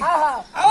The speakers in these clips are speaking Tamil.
好好。好。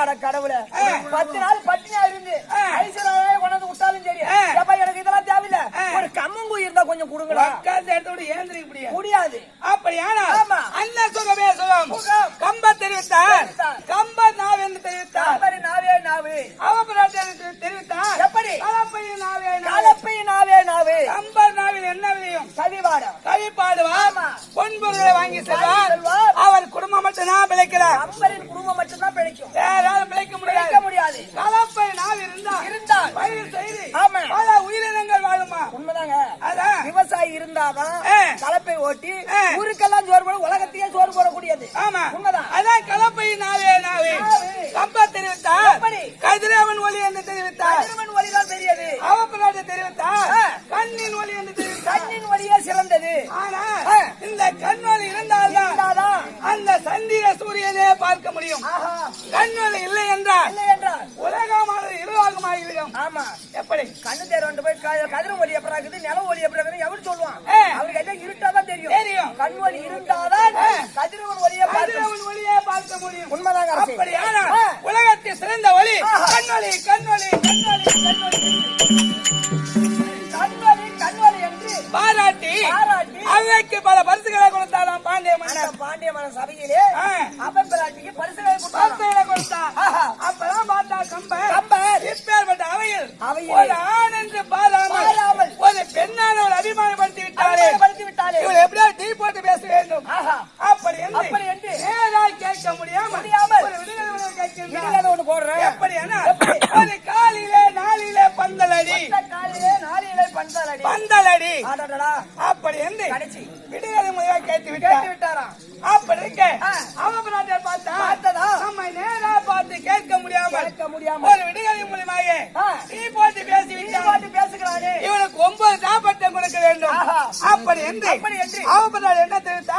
ஆட பத்து நாள் பட்டினியா இருந்து கொண்டாந்து விட்டாலும் சரி. இதெல்லாம் தேவையில்ல. ஒரு கம்மங்கூ இருந்தா கொஞ்சம் கொடுங்க உட்கார்ந்து எடுத்து ஏந்திரிக்க முடியாது. முடியாது. ஆனா இந்த கண்ணோல் இருந்தால்தான் அந்த சந்திர சூரியனே பார்க்க முடியும். கண்ணோல் இல்லை என்றால் உலகமானது இருவாகமாகிவிடும் ஆமா. எப்படி? கண்ணு தேர் போய் கதிரும் ஒலி எப்படி இருக்குது? நில ஒலி எப்படி இருக்குது? எவரு சொல்லுவான்? அவருக்கு எல்லாம் இருட்டாதான் தெரியும். தெரியும். கண் ஒலி இருந்தாதான் கதிரவன் ஒலியை கதிரவன் ஒலியை பார்க்க முடியும். உண்மைதாங்க அப்படியான உலகத்தில் சிறந்த ஒலி கண்ணொலி கண்ணொலி கண்ணொலி கண்ணொலி போடுறேன் எப்படியானா ஒரு காலிலே நாளிலே பந்தலடி. காலிலே நாளிலே பந்தலடி. பந்தலடி. அப்படி இருந்து விடுதலை முறையா கேட்டு கேட்டு விட்டாராம் அப்படி இருக்க. அவபராஜர் பார்த்தா பார்த்ததா? நம்ம நேரா பார்த்து கேட்க முடியாம கேட்க முடியாம ஒரு விடுதலை மூலியமாக நீ பேசி நீ போட்டு பேசுகிறானே. இவனுக்கு ஒன்பது தாபட்டம் கொடுக்க வேண்டும். அப்படி என்று அவபராஜர் என்ன தெரிவித்தா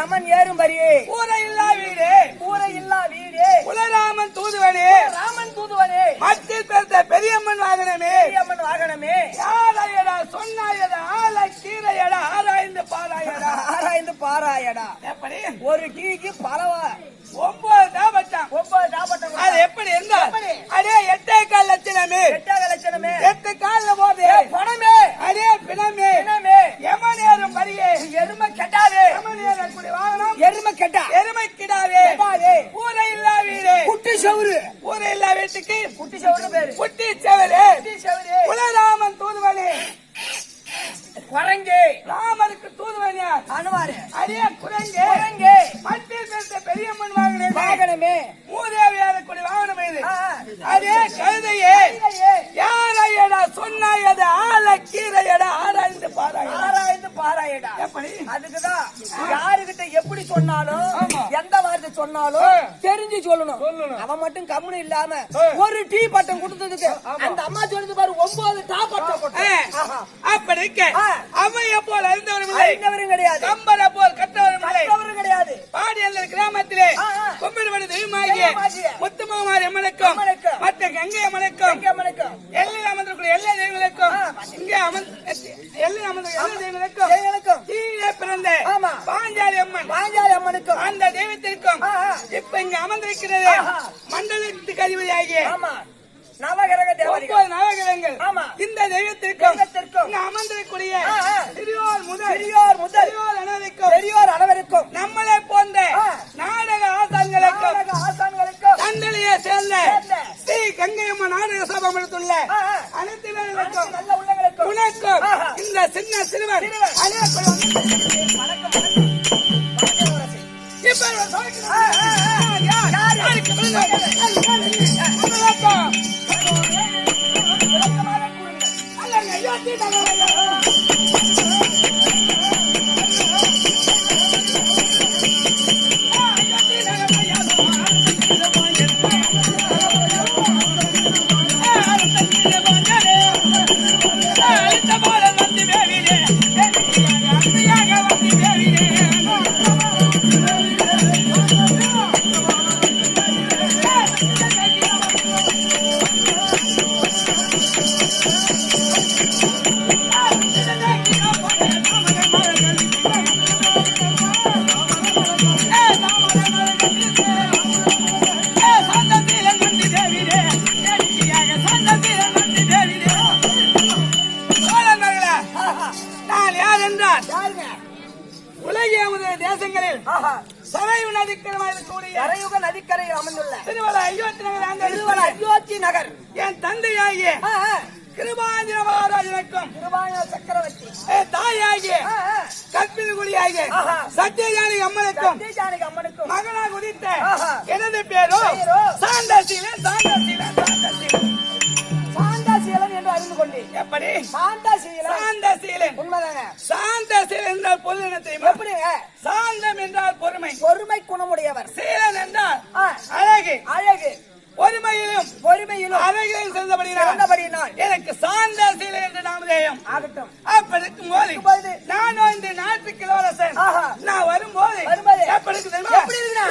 எமன் ஏறும் பரி கூரை இல்லா வீடே. கூரை இல்லா வீடே. குலராமன் தூதுவனே. ராமன் தூதுவனே. மத்தியில் பிறந்த பெரியம்மன் வாகனமே. பெரியம்மன் வாகனமே. யாரையடா சொன்னாயடா ஆளை கீரையடா ஆராய்ந்து பாராயடா. ஆராய்ந்து பாராயடா. எப்படி? ஒரு கீக்கு பரவா ஒன்பது தாபட்டான் ஒன்பது தாபட்டம் அது எப்படி இருந்தா அடே எட்டே கால் லட்சணமே Thank you. தேசங்களில் சரையு நதிக்கரையில் இருக்கக்கூடிய சரையுக நதிக்கரையில் அமைந்துள்ள திருவள்ள அயோத்தி நகர் திருவள்ள அயோத்தி நகர். என் தந்தையாகிய கிருபாஞ்சன மகாராஜனுக்கும் கிருபாஞ்சன சக்கரவர்த்தி. தாயாகிய கற்பிலகுடியாகிய சத்யஜானி அம்மனுக்கும் அம்மனுக்கும். மகனா குதித்த எனது பேரும் சாந்தசீலன் சாந்தசீலன் சாந்தசீலன் சாந்தசீலன் என்று அறிந்து எப்படி? சாந்தா சீலன் சாந்தா சீலன் உண்மைதானே? சாந்த சீலன் என்றால் பொருள் என்ன தெரியுமா? சாந்தம் என்றால் பொறுமை. பொறுமை குணமுடையவர். சீலன் என்றால் அழகு. அழகு. பொறுமையிலும் பொறுமையிலும் அழகிலும் சிறந்தபடியினால். எனக்கு சாந்த சீலை என்று நாம் நாமதேயம் ஆகட்டும். அப்படிக்கும் போது நானும் இந்த நாட்டுக்கு இளவரசன். நான் வரும்போது எப்படி இருக்கு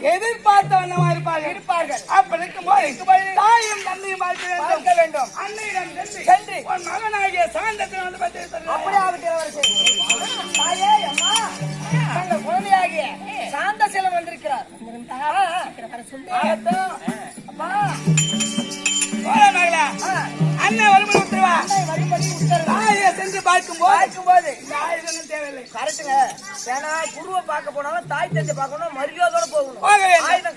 வந்து ஆஹா. எதிர்பார்த்தவனமா இருப்பார்கள் இருப்பார்கள். அப்படி இருக்கும்போது தாயும் தந்தையும் பார்க்க வேண்டும் அன்னையிடம் சென்று. உன் மகனாகிய சாந்தத்தில் வந்து பற்றி அப்படியே ஆகட்டும் இளவரசே. தாயே, அம்மா, தங்கள் குழந்தையாகிய சாந்த செல்வம் வந்திருக்கிறார். அப்பா, ஆ, அண்ணன் உத்தரவா அன்னை வழிபடி உத்தரவு. தாயை சென்று பார்க்கும்போது பார்க்கும்போது இந்த ஆயுதங்கள் தேவையில்லை கரெக்டுங்க ஏன்னா குருவை பார்க்க போனாலும் தாய் தந்தை பார்க்கணும் மரியாதையோட போகணும்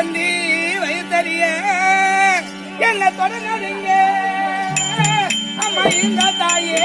வந்தி வைத்தறிய. என்ன தொடங்க அம்மா இந்த தாயே.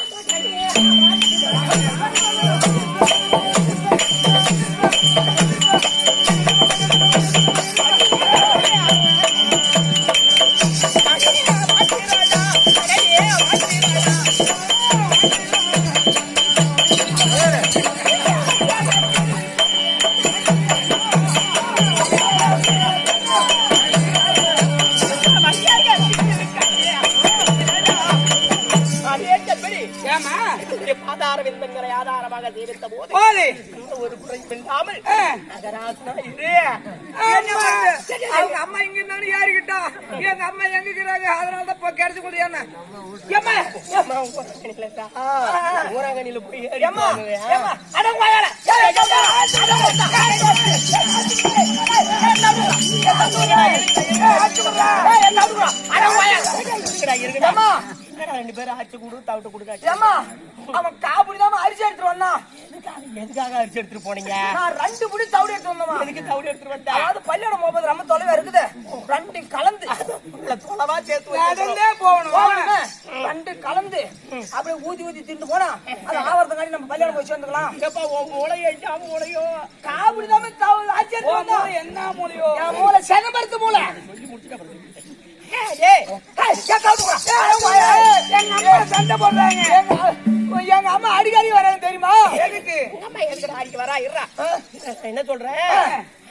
ஏமா போய் கிடைச்சு கொடுத்து என்ன ஏம்மா ஏம்மா, ஊரகனிலடா. ஊரகனில போய் ஏறி ஏம்மா போனது, ஆ. ஏம்மா அட வாயால என்னடா ரெண்டு பேரும் ஆச்சு கொடு, தவிட்டு கொடுக்காச்சு. ஏம்மா அவன் காபடி தான் அரிசி எடுத்துட்டு வந்தான். எதுக்காக அரிசி எடுத்துட்டு போனீங்க? நான் ரெண்டு புடி தவிடு எடுத்து வந்தோமா எதுக்கு தவிடு எடுத்துட்டு வந்தா? அதாவது பள்ளியோட போகும்போது ரொம்ப தொலைவா இருக்குது. ரெண்டு கலந்து. தொலைவா சேர்த்து. நடந்தே போகணும். ரெண்டு கலந்து. அப்படியே ஊதி ஊதி திண்டு போனா அது ஆவறதுக்காண்டி நம்ம பள்ளியோட போய் சேர்ந்துக்கலாம். ஏப்பா, உன் மூளையோ, என் மூளையோ? காபடி தான் அரிசி எடுத்து வந்தான். என்ன மொழியோ என் மூளை செகம்பருத்து மூளை. ஏய், எங்க அம்மா சண்டை போடுறாங்க எங்க எங்க அம்மா அடிக்கடி வராங்க தெரியுமா எதுக்கு உங்க அம்மா எதுக்குடா அடிக்க வரா? இருடா. என்ன சொல்றேன்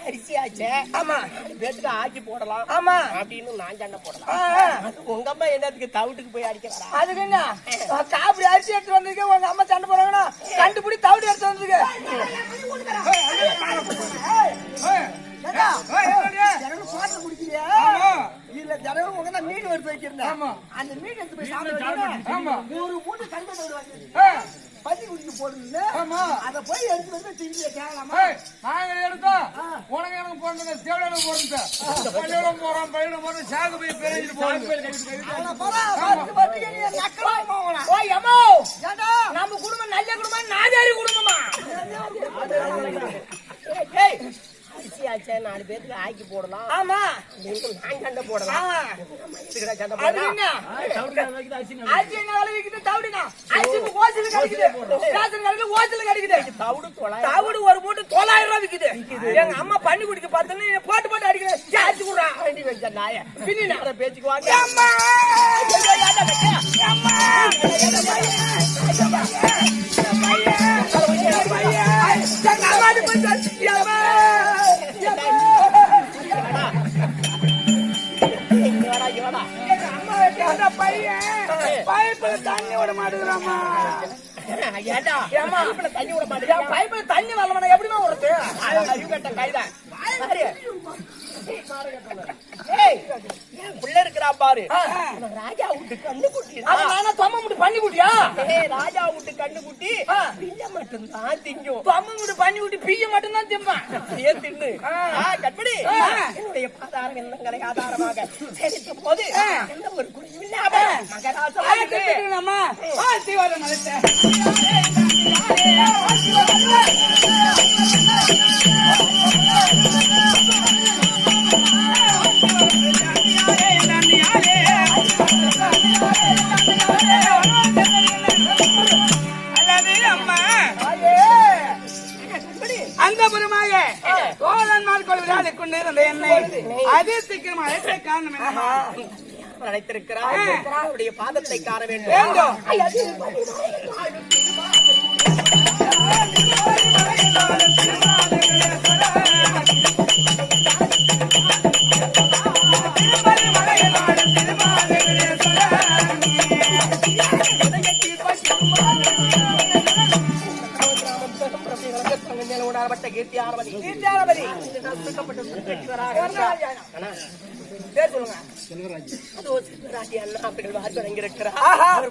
அரிசி ஆச்சே ஆமா நாலு பேத்துக்கு ஆக்கி போடலாம் ஆமா அப்படின்னு நான் சண்டை போடலாம் உங்க அம்மா என்னத்துக்கு தவிட்டுக்கு போய் அடிக்க வரா அதுக்கு என்ன காப்பிடி அரிசி எடுத்து வந்ததுக்கு உங்க அம்மா சண்டை போறாங்கன்னா கண்டுபிடி தவிட்டு எடுத்து வந்ததுக்கு இதுல ஜனங்கள் உங்க மீன் எடுத்து வைக்கிறேன் அந்த மீன் எடுத்து போய். ஒரு மூட்டை கண்டு ஆ. பத்தி குடிக்க போடுங்க ஆமா. அதை போய் எடுத்து வந்து கேவலமா ஏய், நாங்க எடுத்தோம் உனக்கு எனக்கு போறது தேவனுக்கு போறது பள்ளியிடம் போறோம் பள்ளியிடம் போறோம் சாகு போய் பிரிஞ்சு போறது அவன போறா பத்து பத்து நீ நக்கலாமா அவன ஓ எம்மோ ஏண்டா? நம்ம குடும்பம் நல்ல குடும்பம் நாதாரி குடும்பமா? ஏய் அரிசி ஆச்சா நாலு பேருக்கு ஆக்கி போடலாம் ஆமா நீங்க நான் சண்டை போடலாம் சண்டை போடலாம் அரிசி என்ன விலை விக்குது தவிடுனா அரிசி இப்ப ஓசில கிடைக்குது ரேஷன் கடையில ஓசில கிடைக்குது தவிடு தொலை தவிடு ஒரு மூட்டை தொள்ளாயிரம் ரூபாய் விக்குது எங்க அம்மா பண்ணி குடிக்க பார்த்தோன்னு போட்டு போட்டு அடிக்கிறேன் ஜாஸ்தி குடுறா வேண்டி வச்ச நாய பின்னி நேர பேச்சுக்கு வாங்க அம்மா இங்க பைப்புல தண்ணி விட மாட்டேங்கிறாமா ஏண்டா? பைப்புல தண்ணி விட மாட்டேங்க பைப்புல தண்ணி வரலமா எப்படிமா அறிவுகட்ட கைதான். புள்ள இருக்கிறா பாரு. ராஜா வீட்டு கண்ணு குட்டி. நானா தொம்ம முடி பண்ணி குட்டியா? ஏய் ராஜா வீட்டு கண்ணு குட்டி. ஆ. பிள்ளை மட்டும்தான் திங்கும். தொம்ம முடி பண்ணி குட்டி பிய்ய மட்டும் தான் திம்பான். அப்படியே தின்னு. கட்படி என்னுடைய பாதாரம் எண்ணங்களை ஆதாரமாக போது எந்த ஒரு குறையும் இல்லாம மகராசம் அம்மா. ஆசி வர மலைத்த அதே சீக்கிரம் அழைத்த காரணம் அழைத்திருக்கிறார். அவருடைய பாதத்தை காண வேண்டும். கீர்த்தி ஆரம்பதி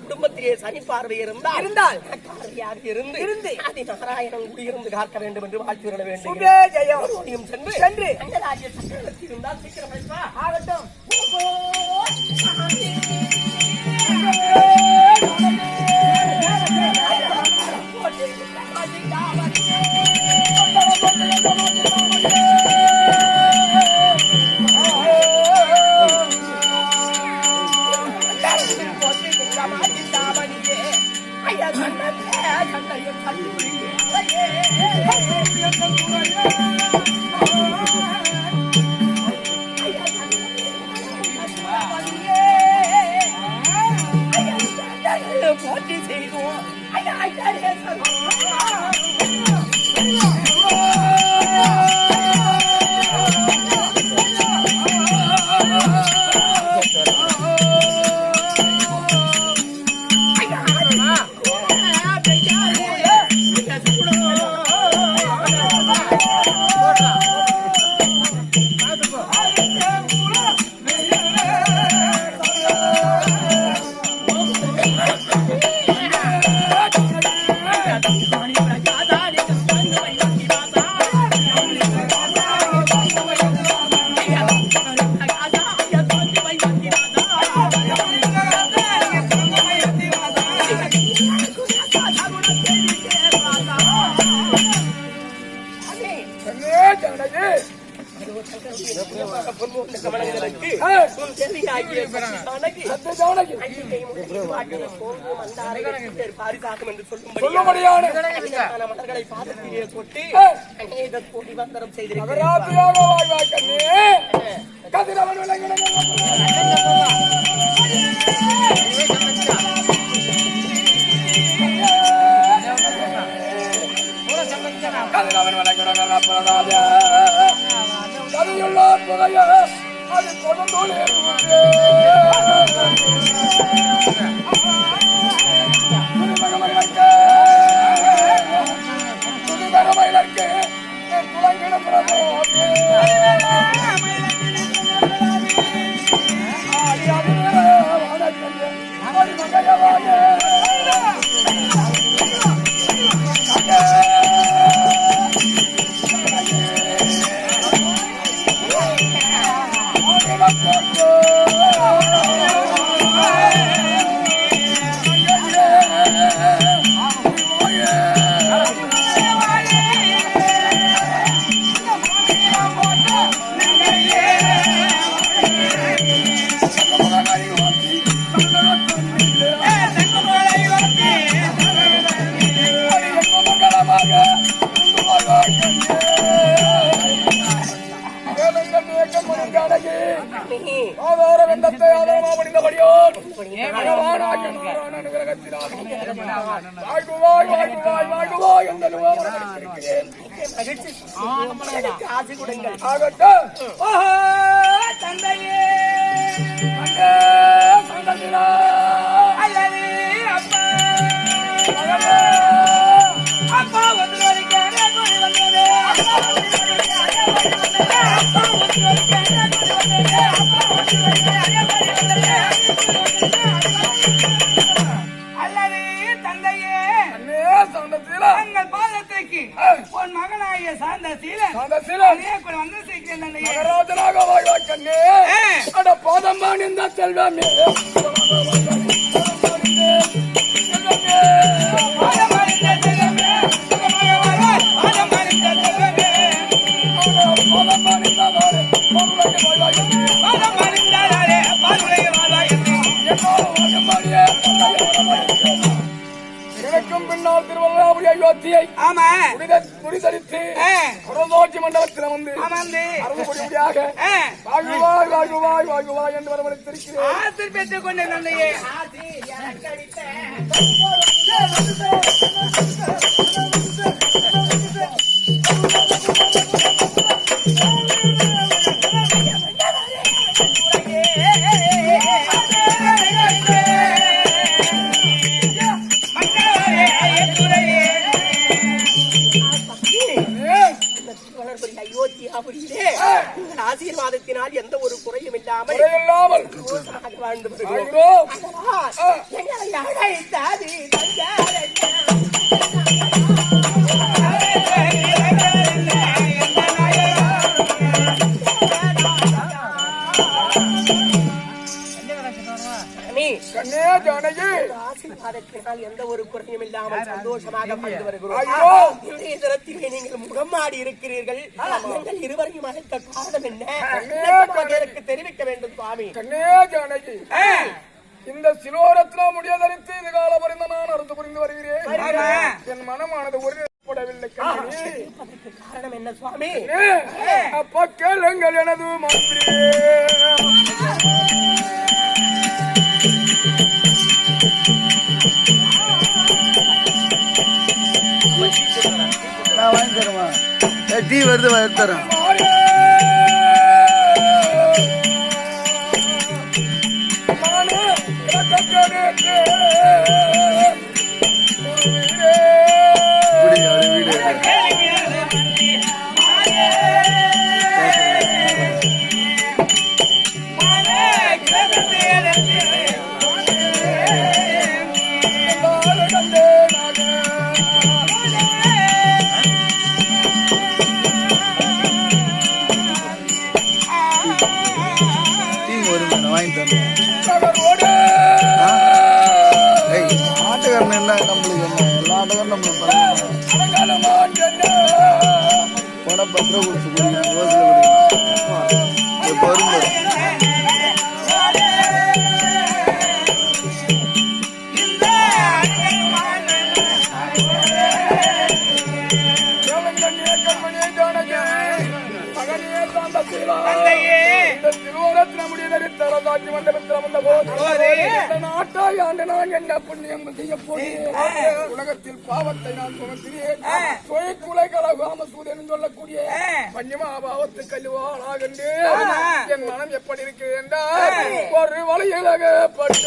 குடும்பத்திலே சனி பார்வை இருந்தால் இருந்தால். பார்வையாக இருந்து இருந்து. ஆதி நாராயணன் குடியிருந்து காக்க வேண்டும் என்று வாழ்த்து வர வேண்டும் ஜெயம் சென்று சென்று. அந்த சக்கரவர்த்தி இருந்தால் சீக்கிரம் அழைப்பா. ஆகட்டும் ஐயா ¡Gracias! கதிரவன் விளங்கின அது கொடுந்தோலே Yeah. ஆதார கண்டத்தை ஆதாரமா என்ற நுகர்வு இருக்கிறேன் மகிழ்ச்சி எனக்கு ஆசை கொடுங்கள் ஆகட்டும். தந்தையே. அல்லது அப்பா. அப்பா வந்து வந்தது அப்பா வந்து வந்தது அப்பா வந்து வரைக்கானே அல்லது தந்தையே தங்கள் பாதத்தைக்கு உன் மகனாகிய சார்ந்த சீலன். வந்து சீக்கிரம் பாதம்மா நின்ற செல்வமே. 哎。ஆசீர்வாதத்தினால் எந்த ஒரு குறையும் இல்லாமல் வாழ்ந்து வருகிறோம். வாழ்கிறோம். அதனால் எங்களை அழைத்தாது தந்தாரண்ணா. சாமி, கண்ணே ஜானகி. ஆசீர்வாதத்தினால் எந்த ஒரு குறையும் இல்லாமல் சந்தோஷமாக வாழ்ந்து வருகிறோம். ஐயோ! இன்றைய தினத்திலே நீங்கள் முகமாடி இருக்கிறீர்கள். நீங்கள் இருவரையும் அழைத்த காரணம் என்ன? எனக்கு தெரிவிக்க வேண்டும் சுவாமி. கண்ணே ஜானகி. இந்த சிலோரத்னா முடியதரித்து இது கால பரிந்த நான் அறுந்து புரிந்து வருகிறேன். என் மனமானது அதற்கு காரணம் என்ன சுவாமி? அப்பா கேளுங்கள் எனது மந்திரி. நான் வாங்கி தரமா டீ வருது வாங்கி உலகத்தில் பாவத்தை நான் சுமத்தினேன். தொழிற்குலைகளாகாம சூரியன் சொல்லக்கூடிய பஞ்சமாபாவத்து கல்லுவாளாகண்டு. என் மனம் எப்படி இருக்கு என்றால் ஒரு வலையிலகப்பட்ட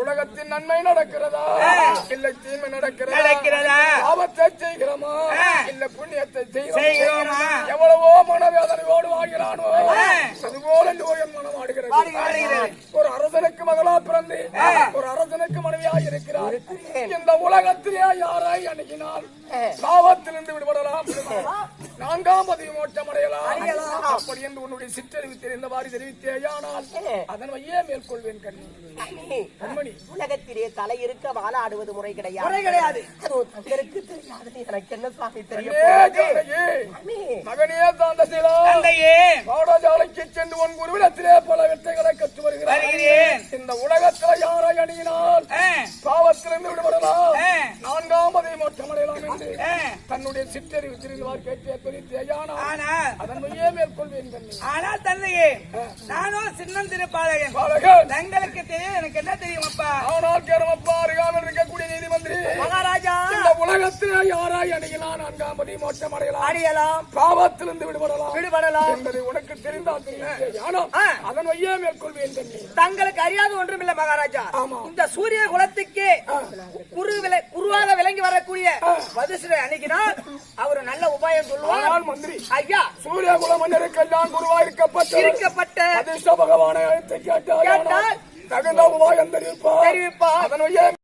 உலகத்தின் நன்மை நடக்கிறதா? இல்லை தீமை நடக்கிறதா? நடக்கிறதா? பாவத்தை செய்கிறோமா? இல்ல புண்ணியத்தை செய்கிறோமா? எவ்வளவோ மனவேதனையோடு வாழ்கிறானோ அதுபோல நோயன் மனம் ஆடுகிறது. ஒரு அரசனுக்கு மகளா பிறந்து ஒரு அரசனுக்கு மனைவியாக இருக்கிறார். இந்த உலகத்திலே யாரை அணுகினால் பாவத்திலிருந்து விடுபடலாம். நான்காம் பதிவு அடையலாம் அப்படி என்று உன்னுடைய சிற்றறிவு தெரிந்தவாறு தெரிவித்தேயானால் அதன் வையே மேற்கொள்வேன் கண்ணி? கண்மணி. உலகத்திலே தலை இருக்க வாழாடுவது முறை கிடையாது. முறை கிடையாது. தங்களுக்கு தெரியாது எனக்கு என்ன சுவாமி தெரியும்? மகனே தாண்டசிலா தந்தையே. பாடசாலைக்கு சென்று உன் குருவிடத்திலே